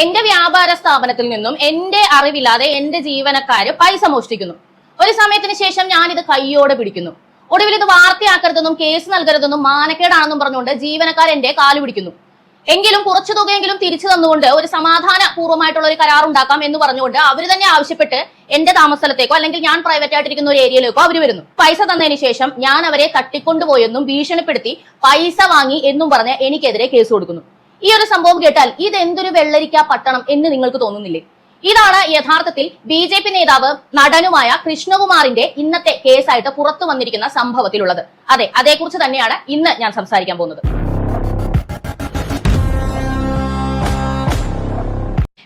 എന്റെ വ്യാപാര സ്ഥാപനത്തിൽ നിന്നും എന്റെ അറിവില്ലാതെ എന്റെ ജീവനക്കാര് പൈസ മോഷ്ടിക്കുന്നു. ഒരു സമയത്തിന് ശേഷം ഞാൻ ഇത് കയ്യോടെ പിടിക്കുന്നു. ഒടുവിൽ ഇത് വാർത്തയാക്കരുതെന്നും കേസ് നൽകരുതെന്നും മാനക്കേടാണെന്നും പറഞ്ഞുകൊണ്ട് ജീവനക്കാർ എന്റെ കാൽ പിടിക്കുന്നു. എങ്കിലും കുറച്ചു തുകയെങ്കിലും തിരിച്ചു തന്നുകൊണ്ട് ഒരു സമാധാന പൂർവമായിട്ടുള്ള ഒരു കരാർ ഉണ്ടാക്കാം എന്ന് പറഞ്ഞുകൊണ്ട് അവർ തന്നെ ആവശ്യപ്പെട്ട് എന്റെ താമസസ്ഥലത്തേക്കോ അല്ലെങ്കിൽ ഞാൻ പ്രൈവറ്റ് ആയിട്ടിരിക്കുന്ന ഒരു ഏരിയയിലേക്കോ അവർ വരുന്നു. പൈസ തന്നതിന് ശേഷം ഞാൻ അവരെ തട്ടിക്കൊണ്ടുപോയെന്നും ഭീഷണിപ്പെടുത്തി പൈസ വാങ്ങി എന്നും പറഞ്ഞ് എനിക്കെതിരെ കേസ് കൊടുക്കുന്നു. ഈ ഒരു സംഭവം കേട്ടാൽ ഇത് എന്തൊരു വെള്ളരിക്ക പട്ടണം എന്ന് നിങ്ങൾക്ക് തോന്നുന്നില്ലേ? ഇതാണ് യഥാർത്ഥത്തിൽ ബി ജെ പി നേതാവ് നടനുമായ കൃഷ്ണകുമാറിന്റെ ഇന്നത്തെ കേസായിട്ട് പുറത്തു വന്നിരിക്കുന്ന സംഭവത്തിലുള്ളത്. അതെ അതേക്കുറിച്ച് തന്നെയാണ് ഇന്ന് ഞാൻ സംസാരിക്കാൻ പോകുന്നത്.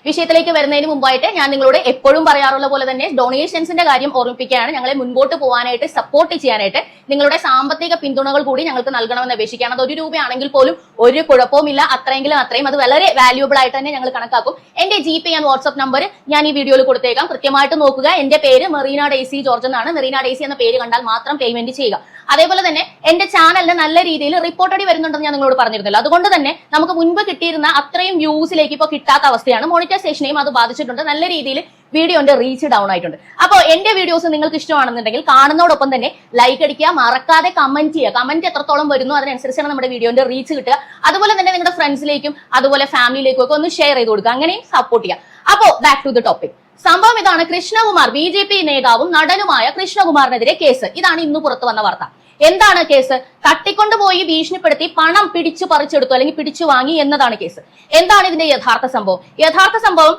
വിഷയത്തിലേക്ക് വരുന്നതിന് മുമ്പായിട്ട് ഞാൻ നിങ്ങളോട് എപ്പോഴും പറയാറുള്ള പോലെ തന്നെ ഡൊണേഷൻസിന്റെ കാര്യം ഓർമ്മിപ്പിക്കുകയാണ്. ഞങ്ങളെ മുൻപോട്ട് പോകാനായിട്ട് സപ്പോർട്ട് ചെയ്യാനായിട്ട് നിങ്ങളുടെ സാമ്പത്തിക പിന്തുണകൾ കൂടി ഞങ്ങൾക്ക് നൽകണമെന്ന് അപേക്ഷിക്കുകയാണ്. അത് ഒരു രൂപയാണെങ്കിൽ പോലും ഒരു കുഴപ്പവുമില്ല അത്രയെങ്കിലും അത്രയും അത് വളരെ വാല്യൂബിൾ ആയിട്ട് തന്നെ ഞങ്ങൾ കണക്കാക്കും. എന്റെ G Pay and WhatsApp number ഞാൻ ഈ വീഡിയോയിൽ കൊടുത്തേക്കാം. കൃത്യമായിട്ട് നോക്കുക. എന്റെ പേര് മെറീന ഡേസി ജോർജ് എന്നാണ്. മെറീന ഡേസി എന്ന പേര് കണ്ടാൽ മാത്രം പേയ്മെന്റ് ചെയ്യുക. അതേപോലെ തന്നെ എന്റെ ചാനലിന് നല്ല രീതിയിൽ റിപ്പോർട്ട് അടി വരുന്നുണ്ടെന്ന് ഞാൻ നിങ്ങളോട് പറഞ്ഞിരുന്നല്ലോ. അതുകൊണ്ട് തന്നെ നമുക്ക് മുൻപ് കിട്ടിയിരുന്ന അത്രയും വ്യൂസിലേക്ക് ഇപ്പോൾ കിട്ടാത്ത അവസ്ഥയാണ്. മോണിറ്റൈസേഷനെയും അത് ബാധിച്ചിട്ടുണ്ട്. നല്ല രീതിയിൽ വീഡിയോന്റെ റീച്ച് ഡൗൺ ആയിട്ടുണ്ട്. അപ്പോൾ എന്റെ വീഡിയോസ് നിങ്ങൾക്ക് ഇഷ്ടമാണെന്നുണ്ടെങ്കിൽ കാണുന്നതോടൊപ്പം തന്നെ ലൈക്ക് അടിക്കുക മറക്കാതെ കമന്റ് ചെയ്യുക. കമന്റ് എത്രത്തോളം വരുന്നു അതിനനുസരിച്ചാണ് നമ്മുടെ വീഡിയോന്റെ റീച്ച് കിട്ടുക. അതുപോലെ തന്നെ നിങ്ങളുടെ ഫ്രണ്ട്സിലേക്കും അതുപോലെ ഫാമിലിയിലേക്കും ഒക്കെ ഒന്ന് ഷെയർ ചെയ്ത് കൊടുക്കുക. അങ്ങനെയും സപ്പോർട്ട് ചെയ്യുക. അപ്പോൾ ബാക്ക് ടു ദി ടോപ്പിക് സംഭവം ഇതാണ്. കൃഷ്ണകുമാർ ബി ജെ പി നേതാവും നടനുമായ കൃഷ്ണകുമാറിനെതിരെ കേസ്. ഇതാണ് ഇന്ന് പുറത്തു വന്ന വാർത്ത. എന്താണ് കേസ്? തട്ടിക്കൊണ്ടുപോയി ഭീഷണിപ്പെടുത്തി പണം പിടിച്ചു പറിച്ചെടുത്തു അല്ലെങ്കിൽ പിടിച്ചു വാങ്ങി എന്നതാണ് കേസ്. എന്താണ് ഇതിന്റെ യഥാർത്ഥ സംഭവം? യഥാർത്ഥ സംഭവം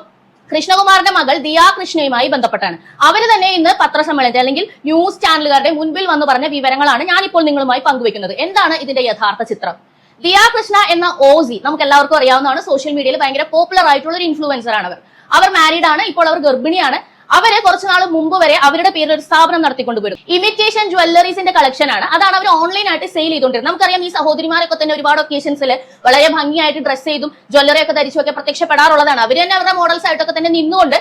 കൃഷ്ണകുമാറിന്റെ മകൾ ദിയാ കൃഷ്ണയുമായി ബന്ധപ്പെട്ടാണ്. അവർ തന്നെ ഇന്ന് പത്രസമ്മേളനത്തിൽ അല്ലെങ്കിൽ ന്യൂസ് ചാനലുകാരുടെ മുൻപിൽ വന്ന് പറഞ്ഞ വിവരങ്ങളാണ് ഞാനിപ്പോൾ നിങ്ങളുമായി പങ്കുവെക്കുന്നത് എന്താണ് ഇതിന്റെ യഥാർത്ഥ ചിത്രം? ദിയാ കൃഷ്ണ എന്ന ഓസി നമുക്ക് എല്ലാവർക്കും അറിയാവുന്നതാണ് സോഷ്യൽ മീഡിയയിൽ ഭയങ്കര പോപ്പുലർ ആയിട്ടുള്ള ഒരു ഇൻഫ്ലുവൻസർ ആണ് അവർ അവർ മാരീഡ് ആണ് ഇപ്പോൾ അവർ ഗർഭിണിയാണ്. അവരെ കുറച്ചു നാൾ മുമ്പ് വരെ അവരുടെ പേരിൽ ഒരു സ്ഥാപനം നടത്തിക്കൊണ്ട് വരും ഇമിറ്റേഷൻ ജ്വല്ലറീസിന്റെ കളക്ഷൻ ആണ്. അതാണ് അവർ ഓൺലൈൻ ആയിട്ട് സെയിൽ ചെയ്തുകൊണ്ടിരുന്നത്. നമുക്കറിയാം ഈ സഹോദരിമാരൊക്കെ തന്നെ ഒരുപാട് ഒക്കേഷൻസിൽ വളരെ ഭംഗിയായിട്ട് ഡ്രസ് ചെയ്തും ജ്വല്ലറി ഒക്കെ ധരിച്ചും ഒക്കെ പ്രത്യക്ഷപ്പെടാറുള്ളതാണ്. അവർ തന്നെ അവരുടെ മോഡൽസ് ആയിട്ടൊക്കെ തന്നെ നിന്നുകൊണ്ട്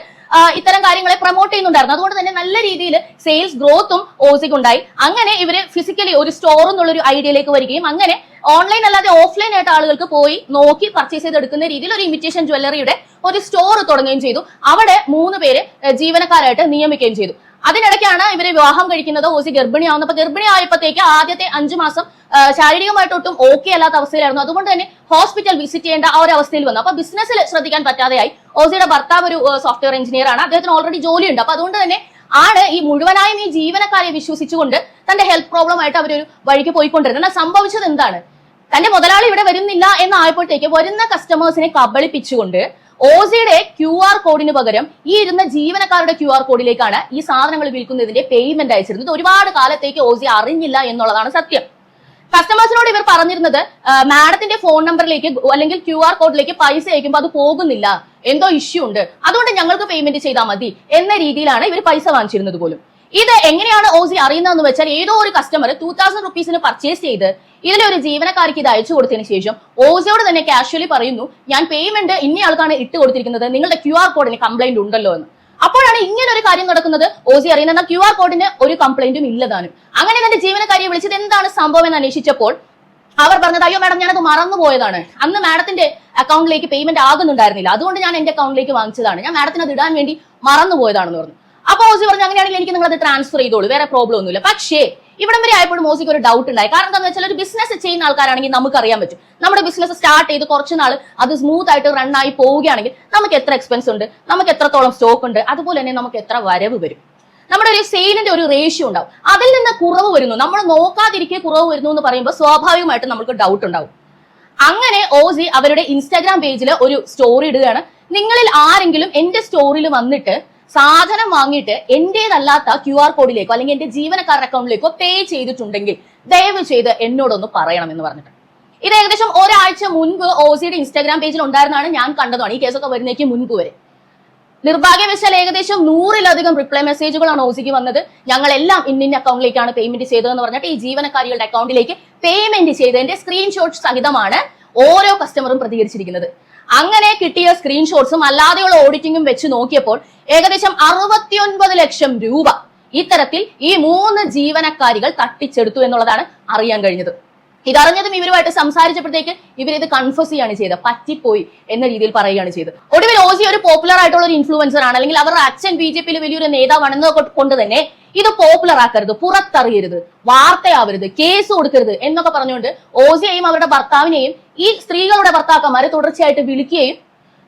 ഇത്തരം കാര്യങ്ങളെ പ്രൊമോട്ട് ചെയ്യുന്നുണ്ടായിരുന്നു. അതുകൊണ്ട് തന്നെ നല്ല രീതിയിൽ സെയിൽസ് ഗ്രോത്തും ഓസിക്ക് ഉണ്ടായി അങ്ങനെ ഇവർ ഫിസിക്കലി ഒരു സ്റ്റോർ എന്നുള്ള ഒരു ഐഡിയയിലേക്ക് വരികയും അങ്ങനെ ഓൺലൈൻ അല്ലാതെ ഓഫ്ലൈൻ ആയിട്ട് ആളുകൾക്ക് പോയി നോക്കി പർച്ചേസ് ചെയ്തെടുക്കുന്ന രീതിയിൽ ഒരു ഇമിറ്റേഷൻ ജ്വല്ലറിയുടെ ഒരു സ്റ്റോർ തുടങ്ങുകയും ചെയ്തു. അവിടെ മൂന്ന് പേര് ജീവനക്കാരായിട്ട് നിയമിക്കുകയും ചെയ്തു. അതിനിടയ്ക്കാണ് ഇവർ വിവാഹം കഴിക്കുന്നത് ഓസി ഗർഭിണിയാവുന്നത് അപ്പൊ ഗർഭിണിയായപ്പോഴത്തേക്ക് ആദ്യത്തെ അഞ്ചു മാസം ശാരീരികമായിട്ട് ഒട്ടും ഓക്കെ അല്ലാത്ത അവസ്ഥയിലായിരുന്നു. അതുകൊണ്ട് തന്നെ ഹോസ്പിറ്റൽ വിസിറ്റ് ചെയ്യേണ്ട ആ ഒരു അവസ്ഥയിൽ വന്നു. അപ്പൊ ബിസിനസ്സിൽ ശ്രദ്ധിക്കാൻ പറ്റാതെയായി. ഓസിയുടെ ഭർത്താവ് ഒരു സോഫ്റ്റ്വെയർ എഞ്ചിനീയർ ആണ്. അദ്ദേഹത്തിന് ഓൾറെഡി ജോലിയുണ്ട്. അപ്പൊ അതുകൊണ്ട് തന്നെ ആണ് ഈ മുഴുവനായും ഈ ജീവനക്കാരെ വിശ്വസിച്ചുകൊണ്ട് തന്റെ ഹെൽത്ത് പ്രോബ്ലം ആയിട്ട് അവർ ഒരു വഴിക്ക് പോയിക്കൊണ്ടിരുന്നത്. എന്നാൽ സംഭവിച്ചത് എന്താണ്? തന്റെ മുതലാളി ഇവിടെ വരുന്നില്ല എന്നായപ്പോഴത്തേക്ക് വരുന്ന കസ്റ്റമേഴ്സിനെ കബളിപ്പിച്ചുകൊണ്ട് ഓസിയുടെ ക്യു ആർ കോഡിന് പകരം ഈ ഇരുന്ന ജീവനക്കാരുടെ ക്യു ആർ കോഡിലേക്കാണ് ഈ സാധനങ്ങൾ വിൽക്കുന്നതിന്റെ പേയ്മെന്റ് അയച്ചിരുന്നത്. ഒരുപാട് കാലത്തേക്ക് ഓസി അറിഞ്ഞില്ല എന്നുള്ളതാണ് സത്യം. കസ്റ്റമേഴ്സിനോട് ഇവർ പറഞ്ഞിരുന്നത് മാഡത്തിന്റെ ഫോൺ നമ്പറിലേക്ക് അല്ലെങ്കിൽ ക്യു ആർ കോഡിലേക്ക് പൈസ അയക്കുമ്പോൾ അത് പോകുന്നില്ല. എന്തോ ഇഷ്യൂ ഉണ്ട്. അതുകൊണ്ട് ഞങ്ങൾക്ക് പേയ്മെന്റ് ചെയ്താൽ മതി എന്ന രീതിയിലാണ് ഇവർ പൈസ വാങ്ങിച്ചിരുന്നത് പോലും. ഇത് എങ്ങനെയാണ് ഓസി അറിയുന്നതെന്ന് വെച്ചാൽ ഏതോ ഒരു കസ്റ്റമർ ടൂ തൗസൻഡ് റുപ്പീസിന് പർച്ചേസ് ചെയ്ത് ഇതിലൊരു ജീവനക്കാർക്ക് ഇത് അയച്ചു കൊടുത്തതിന് ശേഷം ഓസിയോട് തന്നെ കാഷ്വലി പറയുന്നു ഞാൻ പേയ്മെന്റ് ഇന്നയാൾക്കാണ് ഇട്ട് കൊടുത്തിരിക്കുന്നത്. നിങ്ങളുടെ ക്യു ആർ കോഡിന് കംപ്ലൈന്റ് ഉണ്ടല്ലോ എന്ന്. അപ്പോഴാണ് ഇങ്ങനെ ഒരു കാര്യം നടക്കുന്നത്. ഓസി അറിയുന്ന ക്യു ആർ കോഡിന് ഒരു കംപ്ലൈന്റും ഇല്ലതാണ് അങ്ങനെ തന്നെ ജീവനക്കാരിയെ വിളിച്ചത് എന്താണ് സംഭവം എന്ന് അന്വേഷിച്ചപ്പോൾ അവർ പറഞ്ഞത് അയ്യോ മാഡം ഞാനത് മറന്നു പോയതാണ് അന്ന് മാഡത്തിന്റെ അക്കൗണ്ടിലേക്ക് പേയ്മെന്റ് ആകുന്നുണ്ടായിരുന്നില്ല. അതുകൊണ്ട് ഞാൻ എന്റെ അക്കൗണ്ടിലേക്ക് വാങ്ങിച്ചതാണ്. ഞാൻ മാഡത്തിന് അത് ഇടാൻ വേണ്ടി മറന്നു പോയതാണെന്ന് പറഞ്ഞു. അപ്പൊ ഓസി പറഞ്ഞു അങ്ങനെയാണെങ്കിൽ എനിക്ക് നിങ്ങൾ അത് ട്രാൻസ്ഫർ ചെയ്തോളൂ. വേറെ പ്രോബ്ലം ഒന്നുമില്ല. പക്ഷേ ഇവിടം വരെ ആയപ്പോഴും മോസിക്ക് ഒരു ഡൗട്ട് ഉണ്ടായി. കാരണം എന്താണെന്ന് വെച്ചാൽ ഒരു ബിസിനസ് ചെയ്യുന്ന ആൾക്കാരാണെങ്കിൽ നമുക്ക് അറിയാൻ പറ്റും. നമ്മുടെ ബിസിനസ് സ്റ്റാർട്ട് ചെയ്ത് കുറച്ച് നാൾ അത് സ്മൂത്ത് ആയിട്ട് റൺ ആയി പോവുകയാണെങ്കിൽ നമുക്ക് എത്ര എക്സ്പെൻസ് ഉണ്ട് നമുക്ക് എത്രത്തോളം സ്റ്റോക്ക് ഉണ്ട് അതുപോലെ തന്നെ നമുക്ക് എത്ര വരവ് വരും. നമ്മുടെ ഒരു സെയിലിന്റെ ഒരു റേഷ്യോ ഉണ്ടാവും. അതിൽ നിന്ന് കുറവ് വരുന്നു. നമ്മൾ നോക്കാതിരിക്കെ കുറവ് വരുന്നു എന്ന് പറയുമ്പോൾ സ്വാഭാവികമായിട്ട് നമുക്ക് ഡൗട്ട് ഉണ്ടാവും. അങ്ങനെ ഓസി അവരുടെ ഇൻസ്റ്റാഗ്രാം പേജിൽ ഒരു സ്റ്റോറി ഇടുകയാണ്. നിങ്ങളിൽ ആരെങ്കിലും എന്റെ സ്റ്റോറിയിൽ വന്നിട്ട് സാധനം വാങ്ങിയിട്ട് എന്റേതല്ലാത്ത ക്യു ആർ കോഡിലേക്കോ അല്ലെങ്കിൽ എന്റെ ജീവനക്കാരുടെ അക്കൗണ്ടിലേക്കോ പേ ചെയ്തിട്ടുണ്ടെങ്കിൽ ദയവ് ചെയ്ത് എന്നോടൊന്ന് പറയണം എന്ന് പറഞ്ഞിട്ട്. ഇത് ഏകദേശം ഒരാഴ്ച മുൻപ് ഓസിയുടെ ഇൻസ്റ്റാഗ്രാം പേജിൽ ഉണ്ടായിരുന്നാണ് ഞാൻ കണ്ടതാണ് ഈ കേസൊക്കെ വരുന്നേക്ക് മുൻപ് വരെ. നിർഭാഗ്യവശാൽ ഏകദേശം നൂറിലധികം റിപ്ലൈ മെസ്സേജുകളാണ് ഓസിക്ക് വന്നത്. ഞങ്ങളെല്ലാം ഇന്നിന്റെ അക്കൗണ്ടിലേക്കാണ് പേയ്മെന്റ് ചെയ്തതെന്ന് പറഞ്ഞിട്ട് ഈ ജീവനക്കാരികളുടെ അക്കൗണ്ടിലേക്ക് പേയ്മെന്റ് ചെയ്തതിന്റെ സ്ക്രീൻഷോട്ട് സഹിതമാണ് ഓരോ കസ്റ്റമറും പ്രതികരിച്ചിരിക്കുന്നത്. അങ്ങനെ കിട്ടിയ സ്ക്രീൻഷോട്ട്സും അല്ലാതെയുള്ള ഓഡിറ്റിംഗും വെച്ച് നോക്കിയപ്പോൾ ഏകദേശം അറുപത്തിയൊൻപത് ലക്ഷം രൂപ ഇത്തരത്തിൽ ഈ മൂന്ന് ജീവനക്കാരികൾ തട്ടിച്ചെടുത്തു എന്നുള്ളതാണ് അറിയാൻ കഴിഞ്ഞത്. ഇതറിഞ്ഞതും ഇവരുമായിട്ട് സംസാരിച്ചപ്പോഴത്തേക്ക് ഇത് കൺഫ്യൂസ് ചെയ്യാണ് ചെയ്തത് പറ്റിപ്പോയി എന്ന രീതിയിൽ പറയുകയാണ് ചെയ്തത്. ഒടുവിൽ ഓസി ഒരു പോപ്പുലർ ആയിട്ടുള്ള ഒരു ഇൻഫ്ലുവൻസർ ആണ്. അല്ലെങ്കിൽ അവരുടെ അച്ഛൻ ബി ജെ പിയിൽ വലിയൊരു നേതാവാണെന്ന് കൊണ്ട് കൊണ്ട് തന്നെ ഇത് പോപ്പുലർ ആക്കരുത് പുറത്തറിയരുത് വാർത്തയാവരുത് കേസ് കൊടുക്കരുത് എന്നൊക്കെ പറഞ്ഞുകൊണ്ട് ഓസിയെയും അവരുടെ ഭർത്താവിനെയും ഈ സ്ത്രീകളുടെ ഭർത്താക്കന്മാരെ തുടർച്ചയായിട്ട് വിളിക്കുകയും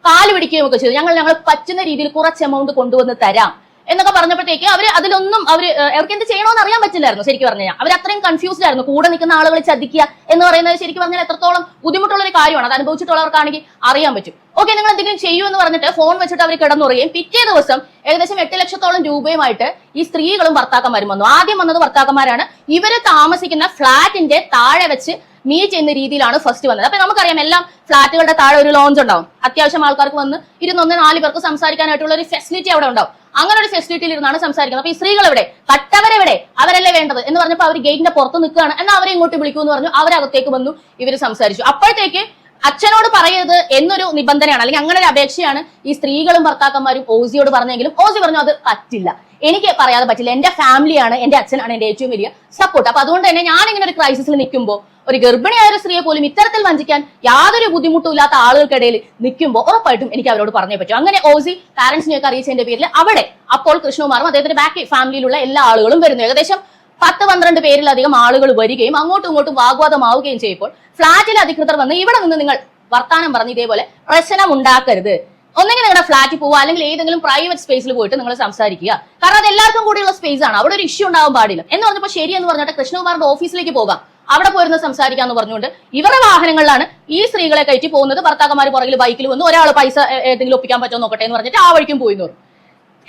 കാൽ പിടിക്കുകയും ഒക്കെ ചെയ്തു. ഞങ്ങൾ ഞങ്ങൾ പറ്റുന്ന രീതിയിൽ കുറച്ച് എമൗണ്ട് കൊണ്ടുവന്ന് തരാം എന്നൊക്കെ പറഞ്ഞപ്പോഴത്തേക്ക് അവർ അതിലൊന്നും അവർ അവർക്ക് എന്ത് ചെയ്യണമെന്ന് അറിയാൻ പറ്റില്ലായിരുന്നു ശരിക്കും പറഞ്ഞു കഴിഞ്ഞാൽ. അവർ അത്രയും കൺഫ്യൂസ്ഡ് ആയിരുന്നു. കൂടെ നിൽക്കുന്ന ആളുകൾ ചതിക്കുക എന്ന് പറയുന്നത് ശരിക്കും പറഞ്ഞാൽ എത്രത്തോളം ബുദ്ധിമുട്ടുള്ള ഒരു കാര്യമാണ്. അത് അനുഭവിച്ചിട്ടുള്ളവർക്കാണെങ്കിൽ അറിയാൻ പറ്റും. ഓക്കെ നിങ്ങൾ എന്തെങ്കിലും ചെയ്യൂ എന്ന് പറഞ്ഞിട്ട് ഫോൺ വെച്ചിട്ട് അവർ കിടന്നുറയും പിറ്റേ ദിവസം ഏകദേശം എട്ട് ലക്ഷത്തോളം രൂപയുമായിട്ട് ഈ സ്ത്രീകളും ഭർത്താക്കന്മാരും വന്നു. ആദ്യം വന്നത് ഭർത്താക്കന്മാരാണ്. ഇവർ താമസിക്കുന്ന ഫ്ളാറ്റിന്റെ താഴെ വെച്ച് മീറ്റ് ചെയ്യുന്ന രീതിയിലാണ് ഫസ്റ്റ് വന്നത്. അപ്പൊ നമുക്കറിയാം എല്ലാം ഫ്ലാറ്റുകളുടെ താഴെ ഒരു ലോഞ്ച് ഉണ്ടാവും. അത്യാവശ്യം ആൾക്കാർക്ക് വന്ന് ഇരുന്നൊന്ന് നാല് പേർക്ക് സംസാരിക്കാനായിട്ടുള്ള ഒരു ഫെസിലിറ്റി അവിടെ ഉണ്ടാവും. അങ്ങനെ ഒരു ഫെസിലിറ്റിയിൽ ഇരുന്നാണ് സംസാരിക്കുന്നത്. അപ്പൊ ഈ സ്ത്രീകൾ എവിടെ കട്ടവരെവിടെ? അവരല്ലേ വേണ്ടത്? എന്ന് പറഞ്ഞപ്പോൾ അവർ ഗേറ്റിന്റെ പുറത്ത് നിൽക്കുകയാണ്. എന്നാൽ അവരെ ഇങ്ങോട്ട് വിളിക്കൂ എന്ന് പറഞ്ഞു. അവരകത്തേക്ക് വന്നു. ഇവർ സംസാരിച്ചു. അപ്പോഴത്തേക്ക് അച്ഛനോട് പറയരുത് എന്നൊരു നിബന്ധനയാണ് അല്ലെങ്കിൽ അങ്ങനെ ഒരു അപേക്ഷയാണ് ഈ സ്ത്രീകളും ഭർത്താക്കന്മാരും ഓസിയോട് പറഞ്ഞെങ്കിലും ഓസി പറഞ്ഞു അത് പറ്റില്ല. എനിക്ക് പറയാതെ പറ്റില്ല. എന്റെ ഫാമിലിയാണ് എന്റെ അച്ഛനാണ് എന്റെ ഏറ്റവും വലിയ സപ്പോർട്ട് അപ്പൊ അതുകൊണ്ട് തന്നെ ഞാൻ ഇങ്ങനെ ഒരു ക്രൈസിസിൽ നിൽക്കുമ്പോൾ ഒരു ഗർഭിണിയായ ഒരു സ്ത്രീയെ പോലും ഇത്തരത്തിൽ വഞ്ചിക്കാൻ യാതൊരു ബുദ്ധിമുട്ടും ഇല്ലാത്ത ആളുകൾക്കിടയിൽ നിൽക്കുമ്പോൾ ഉറപ്പായിട്ടും എനിക്ക് അവരോട് പറഞ്ഞേ പറ്റും. അങ്ങനെ ഓസി പാരന്റ്സിനെയൊക്കെ അറിയിച്ചതിന്റെ പേരിൽ അവിടെ അപ്പോൾ കൃഷ്ണകുമാറും അദ്ദേഹത്തിന്റെ ബാക്കി ഫാമിലിയിലുള്ള എല്ലാ ആളുകളും വരുന്നു. ഏകദേശം പത്ത് പന്ത്രണ്ട് പേരിലധികം ആളുകൾ വരികയും അങ്ങോട്ടും ഇങ്ങോട്ടും വാഗ്വാദമാവുകയും ചെയ്യുമ്പോൾ ഫ്ളാറ്റിലെ അധികൃതർ വന്ന് ഇവിടെ നിന്ന് നിങ്ങൾ വർത്താനം പറഞ്ഞ് ഇതേപോലെ പ്രശ്നം ഉണ്ടാക്കരുത് ഒന്നെങ്കിൽ നിങ്ങളുടെ ഫ്ലാറ്റിൽ പോവുക അല്ലെങ്കിൽ ഏതെങ്കിലും പ്രൈവറ്റ് സ്പേസിൽ പോയിട്ട് നിങ്ങൾ സംസാരിക്കുക. കാരണം അത് എല്ലാവർക്കും കൂടിയുള്ള സ്പേസ് ആണ്. അവിടെ ഒരു ഇഷ്യൂ ഉണ്ടാവാൻ പാടില്ല. എന്ന് പറഞ്ഞപ്പോൾ ശരി എന്ന് പറഞ്ഞിട്ട് കൃഷ്ണകുമാറിന്റെ ഓഫീസിലേക്ക് പോകാം. അവിടെ പോയിരുന്ന് സംസാരിക്കാന്ന് പറഞ്ഞുകൊണ്ട് ഇവരുടെ വാഹനങ്ങളിലാണ് ഈ സ്ത്രീകളെ കയറ്റി പോകുന്നത്. ഭർത്താക്കന്മാർ പുറകിൽ ബൈക്കിൽ വന്ന്. ഒരാൾ പൈസ ഏതെങ്കിലും ഒപ്പിക്കാൻ പറ്റുമോ നോക്കട്ടെ എന്ന് പറഞ്ഞിട്ട് ആ വഴിക്കും പോയി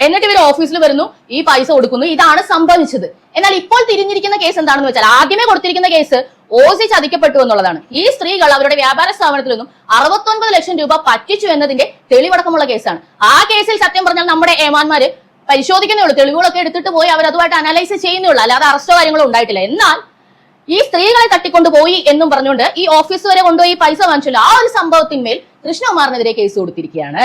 എന്നിട്ട് ഇവർ ഓഫീസിൽ വരുന്നു. ഈ പൈസ കൊടുക്കുന്നു. ഇതാണ് സംഭവിച്ചത്. എന്നാൽ ഇപ്പോൾ തിരിഞ്ഞിരിക്കുന്ന കേസ് എന്താണെന്ന് വെച്ചാൽ ആദ്യമേ കൊടുത്തിരിക്കുന്ന കേസ് ഓസി ചതിക്കപ്പെട്ടു എന്നുള്ളതാണ്. ഈ സ്ത്രീകൾ അവരുടെ വ്യാപാര സ്ഥാപനത്തിൽ നിന്നും അറുപത്തൊൻപത് ലക്ഷം രൂപ പറ്റിച്ചു എന്നതിന്റെ തെളിവടക്കമുള്ള കേസാണ്. ആ കേസിൽ സത്യം പറഞ്ഞാൽ നമ്മുടെ ഏമാന്മാര് പരിശോധിക്കുന്നേ ഉള്ളൂ. തെളിവുകളൊക്കെ എടുത്തിട്ട് പോയി അവർ അതുമായിട്ട് അനലൈസ് ചെയ്യുന്നേ ഉള്ളൂ. അല്ലാതെ അറസ്റ്റോ കാര്യങ്ങളോ ഉണ്ടായിട്ടില്ല. എന്നാൽ ഈ സ്ത്രീകളെ തട്ടിക്കൊണ്ടുപോയി എന്നും പറഞ്ഞുകൊണ്ട് ഈ ഓഫീസ് വരെ കൊണ്ടുപോയി പൈസ വാങ്ങിച്ചല്ലോ. ആ ഒരു സംഭവത്തിന്മേൽ കൃഷ്ണകുമാറിനെതിരെ കേസ് കൊടുത്തിരിക്കുകയാണ്.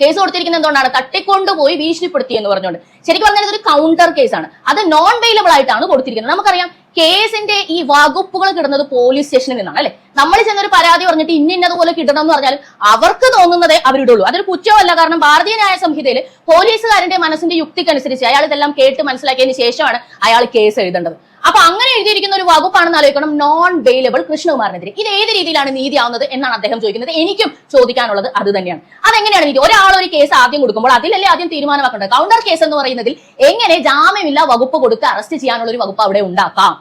കേസ് കൊടുത്തിരിക്കുന്നത് എന്തുകൊണ്ടാണ്? തട്ടിക്കൊണ്ടുപോയി ഭീഷണിപ്പെടുത്തി എന്ന് പറഞ്ഞുകൊണ്ട്. ശരിക്കും പറഞ്ഞാൽ ഇതൊരു കൗണ്ടർ കേസാണ് അത് നോൺ വെയിലബിൾ ആയിട്ടാണ് കൊടുത്തിരിക്കുന്നത്. നമുക്കറിയാം കേസിന്റെ ഈ വകുപ്പുകൾ കിടന്നത് പോലീസ് സ്റ്റേഷനിൽ നിന്നാണ് അല്ലെ? നമ്മൾ ചെന്നൊരു പരാതി പറഞ്ഞിട്ട് ഇന്ന ഇന്നതുപോലെ കിട്ടണം എന്ന് പറഞ്ഞാൽ അവർക്ക് തോന്നുന്നതേ അവരിടുള്ളൂ. അതൊരു കുറ്റമല്ല. കാരണം ഭാരതീയ ന്യായ സംഹിതയിൽ പോലീസുകാരന്റെ മനസ്സിന്റെ യുക്തിക്കനുസരിച്ച് അയാൾ ഇതെല്ലാം കേട്ട് മനസ്സിലാക്കിയതിന് ശേഷമാണ് അയാൾ കേസ് എഴുതേണ്ടത്. അപ്പൊ അങ്ങനെ എഴുതിയിരിക്കുന്ന ഒരു വകുപ്പാണെന്ന് ആലോചിക്കണം. നോൺ വെയിലബിൾ കൃഷ്ണകുമാറിനെതിരെ ഇത് ഏത് രീതിയിലാണ് നീതി ആവുന്നത് എന്നാണ് അദ്ദേഹം ചോദിക്കുന്നത്. എനിക്കും ചോദിക്കാനുള്ളത് അത് തന്നെയാണ്. അതെങ്ങനെയാണ് നീതി? ഒരാൾ ഒരു കേസ് ആദ്യം കൊടുക്കുമ്പോൾ അതിലല്ലേ ആദ്യം തീരുമാനമാക്കേണ്ടത്? കൗണ്ടർ കേസ് എന്ന് പറയുന്നതിൽ എങ്ങനെ ജാമ്യമില്ല വകുപ്പ് കൊടുത്ത് അറസ്റ്റ് ചെയ്യാനുള്ള ഒരു വകുപ്പ് അവിടെ ഉണ്ടാക്കാം?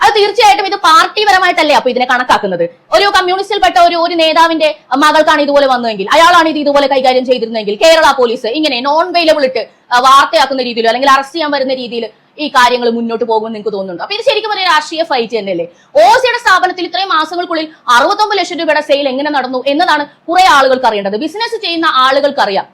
അത് തീർച്ചയായിട്ടും ഇത് പാർട്ടിപരമായിട്ടല്ലേ അപ്പൊ ഇതിനെ കണക്കാക്കുന്നത്? ഒരു കമ്മ്യൂണിസ്റ്റിൽപ്പെട്ട ഒരു ഒരു നേതാവിന്റെ മകൾക്കാണ് ഇതുപോലെ വന്നതെങ്കിൽ അയാളാണ് ഇത് ഇതുപോലെ കൈകാര്യം ചെയ്തിരുന്നെങ്കിൽ കേരള പോലീസ് ഇങ്ങനെ നോൺ അവൈലബിൾ ഇട്ട് വാർത്തയാക്കുന്ന രീതിയിലോ അല്ലെങ്കിൽ അറസ്റ്റ് ചെയ്യാൻ വരുന്ന രീതിയിൽ ഈ കാര്യങ്ങൾ മുന്നോട്ട് പോകുമെന്ന് നിങ്ങൾക്ക് തോന്നുന്നുണ്ട്. അപ്പൊ ഇത് ശരിക്കും ഒരു രാഷ്ട്രീയ ഫൈറ്റ് തന്നെയല്ലേ? ഓസിയുടെ സ്ഥാപനത്തിൽ ഇത്രയും മാസങ്ങൾക്കുള്ളിൽ അറുപത്തൊമ്പത് ലക്ഷം രൂപയുടെ സെയിൽ എങ്ങനെ നടന്നു എന്നതാണ് കുറെ ആളുകൾക്ക് അറിയേണ്ടത്. ബിസിനസ് ചെയ്യുന്ന ആളുകൾക്ക് അറിയാം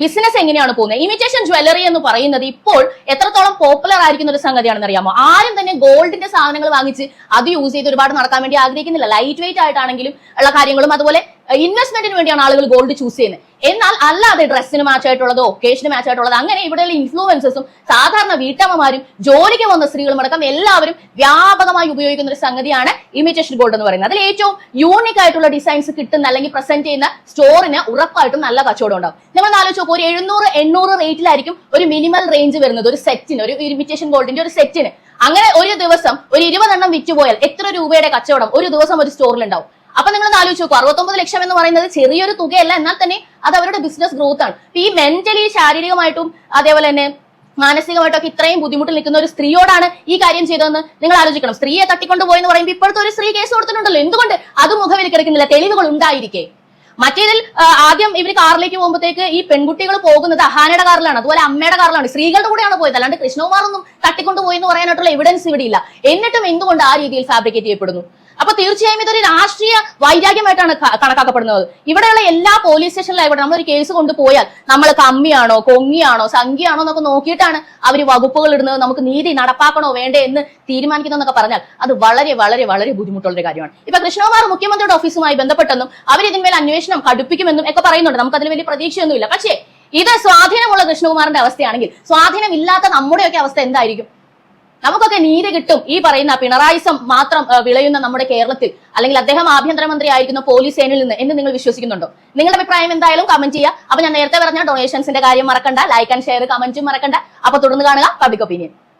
ബിസിനസ് എങ്ങനെയാണ് പോകുന്നത്? ഇമിറ്റേഷൻ ജ്വല്ലറി എന്ന് പറയുന്നത് ഇപ്പോൾ എത്രത്തോളം പോപ്പുലർ ആയിരിക്കുന്ന ഒരു സംഗതിയാണെന്ന് അറിയാമോ ആരും തന്നെ ഗോൾഡിന്റെ സാധനങ്ങൾ വാങ്ങിച്ച് അത് യൂസ് ചെയ്ത് ഒരുപാട് നടക്കാൻ വേണ്ടി ആഗ്രഹിക്കുന്നില്ല. ലൈറ്റ് വെയിറ്റ് ആയിട്ടാണെങ്കിലും ഉള്ള കാര്യങ്ങളും അതുപോലെ ഇൻവെസ്റ്റ്മെന്റിന് വേണ്ടിയാണ് ആളുകൾ ഗോൾഡ് ചൂസ് ചെയ്യുന്നത്. എന്നാൽ അല്ലാതെ ഡ്രസ്സിന് മാച്ച് ആയിട്ടുള്ളതോ ഒക്കേഷന് മാച്ച് ആയിട്ടുള്ളത് അങ്ങനെ ഇവിടെയുള്ള ഇൻഫ്ലുവൻസസും സാധാരണ വീട്ടമ്മമാരും ജോലിക്ക് വന്ന സ്ത്രീകളും അടക്കം എല്ലാവരും വ്യാപകമായി ഉപയോഗിക്കുന്ന ഒരു സംഗതിയാണ് ഇമിറ്റേഷൻ ഗോൾഡ് എന്ന് പറയുന്നത്. അതിൽ ഏറ്റവും യൂണിക് ആയിട്ടുള്ള ഡിസൈൻസ് കിട്ടുന്ന അല്ലെങ്കിൽ പ്രസന്റ് ചെയ്യുന്ന സ്റ്റോറിന് ഉറപ്പായിട്ടും നല്ല കച്ചവടം ഉണ്ടാവും. നമ്മൾ ആലോചിച്ച് നോക്കും ഒരു എഴുന്നൂറ് എണ്ണൂറ് റേറ്റിലായിരിക്കും ഒരു മിനിമൽ റേഞ്ച് വരുന്നത് ഒരു സെറ്റിന് ഒരു ഇമിറ്റേഷൻ ഗോൾഡിന്റെ ഒരു സെറ്റിന് അങ്ങനെ ഒരു ദിവസം ഒരു ഇരുപതെണ്ണം വിറ്റുപോയാൽ എത്ര രൂപയുടെ കച്ചവടം ഒരു ദിവസം ഒരു സ്റ്റോറിൽ ഉണ്ടാവും? അപ്പൊ നിങ്ങൾ ആലോചിച്ച് നോക്കൂ. അറുപത്തൊമ്പത് ലക്ഷം എന്ന് പറയുന്നത് ചെറിയൊരു തുകയല്ല എന്നാൽ തന്നെ അത് അവരുടെ ബിസിനസ് ഗ്രോത്ത് ആണ്. ഈ മെന്റലി ശാരീരികമായിട്ടും അതേപോലെ തന്നെ മാനസികമായിട്ടൊക്കെ ഇത്രയും ബുദ്ധിമുട്ടിൽ നിൽക്കുന്ന ഒരു സ്ത്രീയോടാണ് ഈ കാര്യം ചെയ്തതെന്ന് നിങ്ങൾ ആലോചിക്കണം. സ്ത്രീയെ തട്ടിക്കൊണ്ടു പോയെന്ന് പറയുമ്പോൾ ഇപ്പോഴത്തെ ഒരു സ്ത്രീ കേസ് കൊടുത്തിട്ടുണ്ടല്ലോ. എന്തുകൊണ്ട്? അത് മുഖവിൽ കിടക്കുന്നില്ല തെളിവുകൾ ഉണ്ടായിരിക്കേ. മറ്റേതിൽ ആദ്യം ഇവർ കാറിലേക്ക് പോകുമ്പോഴത്തേക്ക് ഈ പെൺകുട്ടികൾ പോകുന്നത് അഹാനയുടെ കാറിലാണ് അതുപോലെ അമ്മയുടെ കാറിലാണ്. സ്ത്രീകളുടെ കൂടെയാണ് പോയത്. അല്ലാണ്ട് കൃഷ്ണകുമാർ ഒന്നും തട്ടിക്കൊണ്ടു പോയി എന്ന് പറയാനായിട്ടുള്ള എവിഡൻസ് ഇവിടെ ഇല്ല. എന്നിട്ടും എന്തുകൊണ്ട് ആ രീതിയിൽ ഫാബ്രിക്കേറ്റ് ചെയ്യപ്പെടുന്നു? അപ്പൊ തീർച്ചയായും ഇതൊരു രാഷ്ട്രീയ വൈരാഗ്യമായിട്ടാണ് കണക്കാക്കപ്പെടുന്നത്. ഇവിടെയുള്ള എല്ലാ പോലീസ് സ്റ്റേഷനിലായിക്കോട്ടെ നമ്മളൊരു കേസ് കൊണ്ടുപോയാൽ നമ്മൾ കമ്മിയാണോ കൊങ്ങിയാണോ സംഖ്യയാണോ എന്നൊക്കെ നോക്കിയിട്ടാണ് അവർ വകുപ്പുകൾ ഇടുന്നത്. നമുക്ക് നീതി നടപ്പാക്കണോ വേണ്ടേ എന്ന് തീരുമാനിക്കുന്നതെന്നൊക്കെ പറഞ്ഞാൽ അത് വളരെ വളരെ വളരെ ബുദ്ധിമുട്ടുള്ള ഒരു കാര്യമാണ്. ഇപ്പൊ കൃഷ്ണകുമാർ മുഖ്യമന്ത്രിയുടെ ഓഫീസുമായി ബന്ധപ്പെട്ടെന്നും അവർ ഇതിന്മേൽ അന്വേഷണം കടുപ്പിക്കുമെന്നും ഒക്കെ പറയുന്നുണ്ട്. നമുക്ക് അതിന് വലിയ പ്രതീക്ഷയൊന്നുമില്ല. പക്ഷേ ഇത് സ്വാധീനമുള്ള കൃഷ്ണകുമാറിന്റെ അവസ്ഥയാണെങ്കിൽ സ്വാധീനമില്ലാത്ത നമ്മുടെയൊക്കെ അവസ്ഥ എന്തായിരിക്കും? നമുക്കൊക്കെ നീതി കിട്ടും ഈ പറയുന്ന പിണറായിസം മാത്രം വിളയുന്ന നമ്മുടെ കേരളത്തിൽ. അല്ലെങ്കിൽ അദ്ദേഹം ആഭ്യന്തരമന്ത്രി ആയിരിക്കുന്ന പോലീസ് സേനയിൽ നിന്ന് എന്ന് നിങ്ങൾ വിശ്വസിക്കുന്നുണ്ടോ? നിങ്ങളുടെ അഭിപ്രായം എന്തായാലും കമന്റ് ചെയ്യുക. അപ്പൊ ഞാൻ നേരത്തെ പറഞ്ഞ ഡൊണേഷൻസിന്റെ കാര്യം മറക്കണ്ട. ലൈക്ക് ആൻഡ് ഷെയർ കമന്റും മറക്കണ്ട. അപ്പൊ തുടർന്ന് കാണുക പബ്ലിക് ഒപ്പീനിയൻ